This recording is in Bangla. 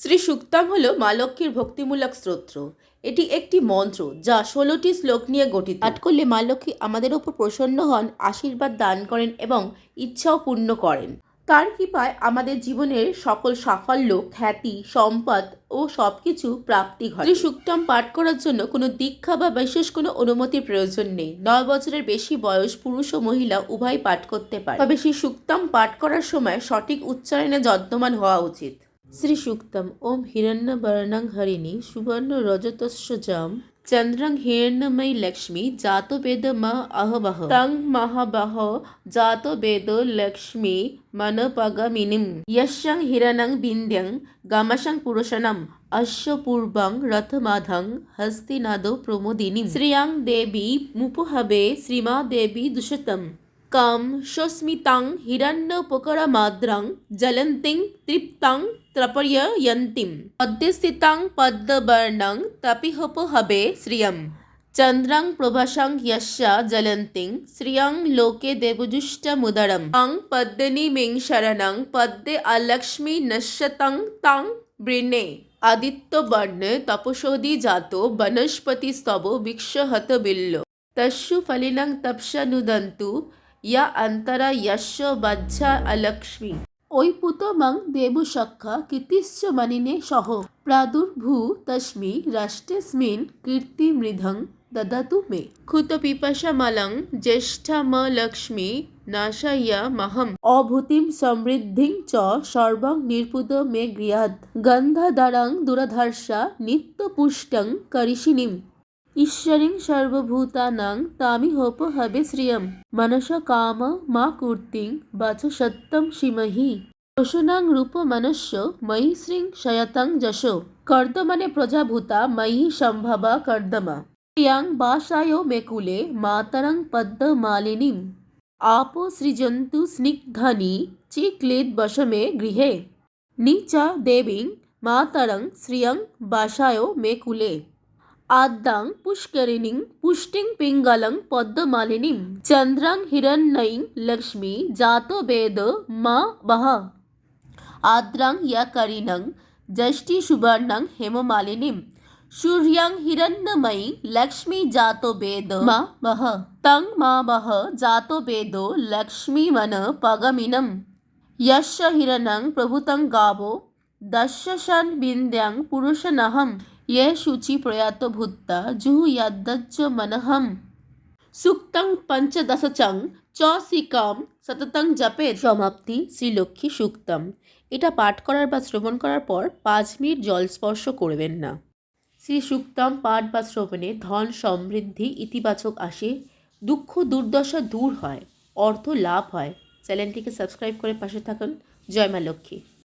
শ্রী সুক্তাম হল মা লক্ষ্মীর ভক্তিমূলক স্তোত্র। এটি একটি মন্ত্র যা ষোলোটি শ্লোক নিয়ে গঠিত। পাঠ করলে মা লক্ষ্মী আমাদের ওপর প্রসন্ন হন, আশীর্বাদ দান করেন এবং ইচ্ছাও পূর্ণ করেন। তার কৃপায় আমাদের জীবনের সকল সাফল্য, খ্যাতি, সম্পদ ও সব কিছু প্রাপ্তি ঘটে। শ্রী সুক্তম পাঠ করার জন্য কোনো দীক্ষা বা বিশেষ কোনো অনুমতির প্রয়োজন নেই। নয় বছরের বেশি বয়স পুরুষ ও মহিলা উভয় পাঠ করতে পারে। তবে শ্রী সুক্তম পাঠ করার সময় সঠিক উচ্চারণে যত্নবান হওয়া উচিত। শ্রী সুক্তম ওম হিরণ্যবর্ণং হরিণী সুবর্ণ রজতস্য চন্দ্রং হিরণ্যময়ী লক্ষ্মী জাত বেদ মা তং মহাবহ জাত বেদ লক্ষ্মী মনপগমিনিম। যশং হিরণং বিন্দ্যং গামশং পুরুষনম অশ্ব পূর্বং রথমাধং হস্তিনাদো প্রমোদিনীম। শ্রিয়াং দেবী মুপহবে শ্রীমা দেবী দুষতম কম স্বস্মিতাং হিরণ্যপকরমাদ্রাং জ্বলন্তিং তৃপ্তাং ত্রপর্যয়ন্তীম পদ্মস্থিতাং পদ্মবর্ণং তপিহোপহবে শ্রিয়ম চন্দ্রাং প্রভাসাং যস্যা জ্বলন্তিং শ্রিয়ং লোকে দেবজুষ্টমুদরম অং পদ্মনিমিং শরণং পদ্মে অলক্ষ্মী নশ্যতং তাং বৃণে আদিত্যবর্ণে তপসোদি জাত বনস্পতি স্তব বিক্ষহত বিল্ল তস্যু ফলিনং তপসনুদন্তু ইয়া অন্তরা যস্য বজ্ঝা অলক্ষ্মী ওই পুতমং দেবুসখ্যা কীর্তিশ্চ মনিনে সহ প্রাদুর্ভূ তস্মি রাষ্ট্রেস্মিন কীর্তিমৃধং দদাতু মে ক্ষুত পিপাসামলং জ্যেষ্ঠামলক্ষ্মী নাশাইয়া মহম অভূতিম সমৃদ্ধিং চ সর্বং নির্পুত মে গৃহাদ গন্ধাদারাং দুরধর্ষা নিত্যপুষ্টং করিষিণীম ঈশ্বরিং সর্বভূতানাং তামিহোপ হবে শ্রিয়ম। মনস কাম মা কূর্তিং বাচ সত্যম সীমহি। প্রসূনাং রূপ মনস্য ময়ি শ্রীং শয়তাং যশো। কর্দমনে প্রজাভূতা ময়ি সম্ভবা কর্দমা। প্রিয়াং বাসায় মেকুলে মাতরং পদ্মমালিনীম আপো সৃজন্তু স্নিগ্ধানি চিক্লেদ বশমে গৃহে। নীচা দেবীং মাতরং শ্রিয়ং বাসায় মেকুলে। আদ্যাং পুষ্করিণীং পুষ্টিং পিঙ্গলং পদ্মমালিনীম চন্দ্রাং হিরণ্যঈং লক্ষ্মী জাত বেদ মা বহ আদ্রাং ইয়াকরিণং যষ্টি সুবর্ণং হেমমালিনীম সূর্যাং হিরণ্যময়ী লক্ষ্মী জাত বেদ মা বহ তং মা বহ জাত বেদ লক্ষ্মী মন পগমিনম यस्य हिरणं प्रभुतं गावो दशशन বিন্দ্যাং ইয়ে শুচি প্রয়াত ভূত্তা জুহু ইয়াদ্দচ্চ মনহম সুক্তং পঞ্চদশচং চসিকম সততং জপের সমাপ্তি শ্রীলক্ষ্মী সুক্তম এটা পাঠ করার বা শ্রবণ করার পর পাঁচ মিনিট জল স্পর্শ করবেন না। শ্রী সুক্তম পাঠ বা শ্রবণে ধন সমৃদ্ধি ইতিবাচক আসে, দুঃখ দুর্দশা দূর হয়, অর্থ লাভ হয়। চ্যানেলটিকে সাবস্ক্রাইব করে পাশে থাকুন। জয় মা লক্ষ্মী।